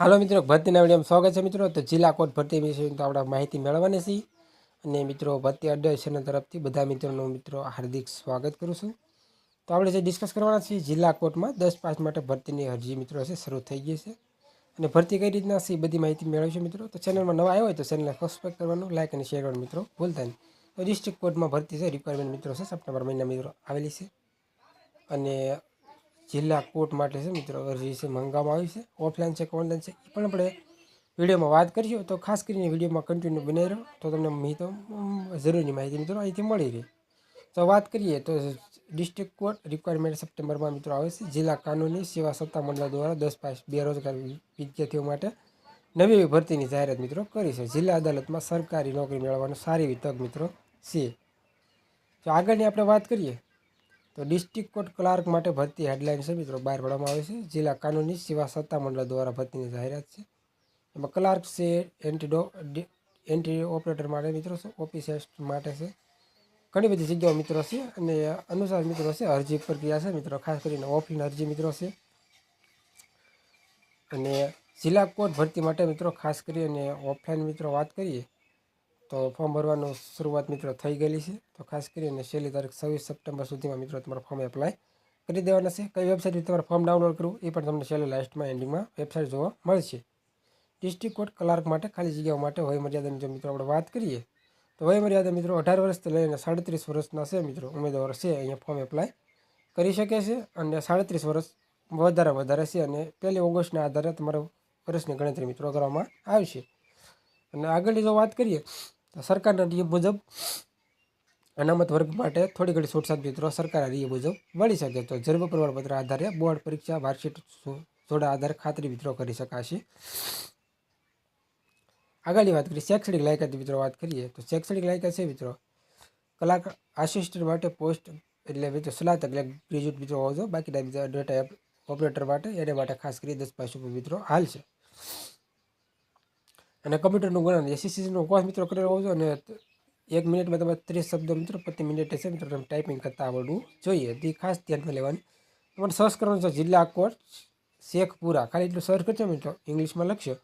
હાલો મિત્રો ભરતીના વિડીયોમાં સ્વાગત છે મિત્રો. તો જિલ્લા કોર્ટ ભરતી વિશે તો આપણે માહિતી મેળવવાની છીએ અને મિત્રો, ભરતી અડ્ડેશન તરફથી બધા મિત્રોનું મિત્રો હાર્દિક સ્વાગત કરું છું. તો આપણે જે ડિસ્કસ કરવાના છીએ, જિલ્લા કોર્ટમાં દસ પાંચ માટે ભરતીની અરજી મિત્રો છે, શરૂ થઈ ગઈ છે. અને ભરતી કઈ રીતના છે બધી માહિતી મેળવીશું મિત્રો. તો ચેનલમાં નવા આવ્યો હોય તો ચેનલને સબસ્ક્રાઈબ કરવાનું લાઇક અને શેર કરવાનું મિત્રો ભૂલતા નહીં. તો ડિસ્ટ્રિક્ટ કોર્ટમાં ભરતી છે રિક્વાયરમેન્ટ મિત્રો છે, સપ્ટેમ્બર મહિના મિત્રો આવેલી છે. અને જિલ્લા કોર્ટ માટે છે મિત્રો, અરજી છે, મંગાવવામાં આવી છે. ઓફલાઈન છે કે ઓનલાઈન છે એ પણ આપણે વિડીયોમાં વાત કરીશું તો ખાસ કરીને વિડીયોમાં કન્ટિન્યુ બનાવી રહો, તો તમને માહિતી જરૂરી માહિતી મિત્રો અહીંથી મળી રહે. તો વાત કરીએ તો ડિસ્ટ્રિક્ટ કોર્ટ રિક્વાયરમેન્ટ સપ્ટેમ્બરમાં મિત્રો આવે છે. જિલ્લા કાનૂની સેવા સત્તા મંડળ દ્વારા દસ પાસ બેરોજગાર વિદ્યાર્થીઓ માટે નવી ભરતીની જાહેરાત મિત્રો કરી છે. જિલ્લા અદાલતમાં સરકારી નોકરી મેળવવાનો સારી એવી તક મિત્રો છે. તો આગળની આપણે વાત કરીએ. તો ડિસ્ટ્રિક્ટ કોર્ટ ક્લાર્ક માટે ભરતી હેડલાઇન છે મિત્રો, બહાર પાડવામાં આવે છે. જિલ્લા કાનૂની સેવા સત્તામંડળ દ્વારા ભરતીની જાહેરાત છે. એમાં ક્લાર્ક છે એન્ટીડો એન્ટી ઓપરેટર માટે મિત્રો છે ઓફિસેસ્ટ માટે છે. ઘણી બધી જગ્યાઓ મિત્રો છે અને અનુસાર મિત્રો છે, અરજી પ્રક્રિયા છે મિત્રો, ખાસ કરીને ઓફલાઈન અરજી મિત્રો છે. અને જિલ્લા કોર્ટ ભરતી માટે મિત્રો ખાસ કરી અને ઓફલાઈન મિત્રો વાત કરીએ તો ફોર્મ ભરવાનું શરૂઆત મિત્રો થઈ ગયેલી છે. તો ખાસ કરીને છેલ્લી તારીખ છવ્વીસ સપ્ટેમ્બર સુધીમાં મિત્રો તમારું ફોર્મ એપ્લાય કરી દેવાના છે. કઈ વેબસાઇટથી તમારે ફોર્મ ડાઉનલોડ કરવું એ પણ તમને છેલ્લે લાસ્ટમાં એન્ડિંગમાં વેબસાઇટ જોવા મળશે. ડિસ્ટ્રિક્ટ કોર્ટ ક્લાર્ક માટે ખાલી જગ્યાઓ માટે વયમર્યાદાની જો મિત્રો આપણે વાત કરીએ, તો વયમર્યાદા મિત્રો અઢાર વર્ષથી લઈને સાડત્રીસ વર્ષના છે મિત્રો. ઉમેદવાર છે, અહીંયા ફોર્મ એપ્લાય કરી શકે છે અને સાડત્રીસ વર્ષ વધારે વધારે છે અને પહેલી ઓગસ્ટના આધારે તમારા વર્ષની ગણતરી મિત્રો કરવામાં આવશે. અને આગળની જો વાત કરીએ તો સરકારના નિયમ મુજબ અનામત વર્ગ માટે થોડી ઘણી છૂટછાટ મિત્રો સરકારના નિયમ મુજબ મળી શકે તો જન્મ પ્રમાણપત્ર આધારે બોર્ડ પરીક્ષા માર્કશીટ જોડા આધારે ખાતરી મિત્રો કરી શકાશે. આગળની વાત કરીએ, શૈક્ષણિક લાયકાત મિત્રો વાત કરીએ તો શૈક્ષણિક લાયકાત છે મિત્રો. કલાક આસિસ્ટન્ટ માટે પોસ્ટ એટલે મિત્રો સલાહ એટલે ગ્રેજ્યુએટ મિત્રો હોવો બાકીના બીજા ડેટા ઓપરેટર માટે એને માટે ખાસ કરી દસ પાંચ ઉપર મિત્રો હાલ છે. અને કમ્પ્યુટરનું ગણન એસીસીનો કોર્સ મિત્રો કરેલો જોઈએ અને એક મિનિટમાં તમારે ત્રીસ શબ્દો મિત્રો, પ્રતિ મિનિટે છે મિત્રો, તમે ટાઈપિંગ કરતા આવડવું જોઈએ. તે ખાસ ધ્યાનમાં લેવાનું. તમારે સર્ચ કરવાનું છે જિલ્લા કોર્ટ શેખપુરા. ખાલી એટલું સર્ચ કરજો મિત્રો ઇંગ્લિશમાં લખશો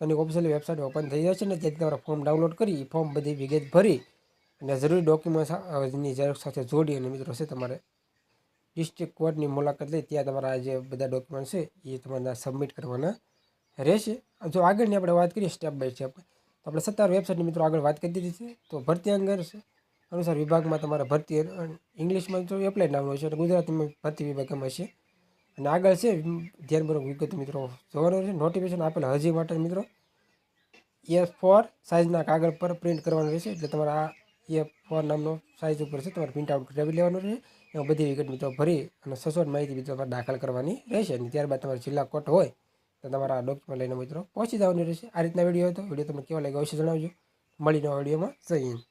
અને ઓફિશિયલ વેબસાઇટ ઓપન થઈ જશે ને ત્યાંથી તમારા ફોર્મ ડાઉનલોડ કરી ફોર્મ બધી વિગત ભરી અને જરૂરી ડોક્યુમેન્ટ્સની ઝેરોક્ષ સાથે જોડી અને મિત્રો છે તમારે ડિસ્ટ્રિક્ટ કોર્ટની મુલાકાત લઈ, ત્યાં તમારા જે બધા ડોક્યુમેન્ટ છે એ તમારે સબમિટ કરવાના રહેશે. જો આગળની આપણે વાત કરીએ સ્ટેપ બાય સ્ટેપ તો આપણે સત્તાવાર વેબસાઇટની મિત્રો આગળ વાત કરી દીધી છે. તો ભરતી અંગે અનુસાર વિભાગમાં તમારે ભરતી ઇંગ્લિશમાં તો એપ્લાય નામ હોય છે. અને ગુજરાતીમાં ભરતી વિભાગમાં છે. અને આગળ છે ધ્યાનપૂર્વક વિગત મિત્રો જોવાનું છે. નોટિફિકેશન આપેલા હજી માટે મિત્રો એ ફોર સાઇઝના કાગળ પર પ્રિન્ટ કરવાનું રહેશે. એટલે તમારે આ એ ફોર નામનો સાઇઝ ઉપર છે, તમારે પ્રિન્ટ આઉટ કરાવી લેવાનું રહેશે. એમાં બધી વિગત મિત્રો ભરી અને સચોટ માહિતી મિત્રો દાખલ કરવાની રહેશે. અને ત્યારબાદ તમારે જિલ્લા કોર્ટ હોય તમારા ડોક્યુમેન્ટ લઈને મિત્રો પહોંચી જવાનું રહેશે. આ રીતના વીડિયો હતો વીડિયો તમને કેવો લાગ્યો અવશ્ય જણાવજો. મળીને વિડીયોમાં હિન્દ.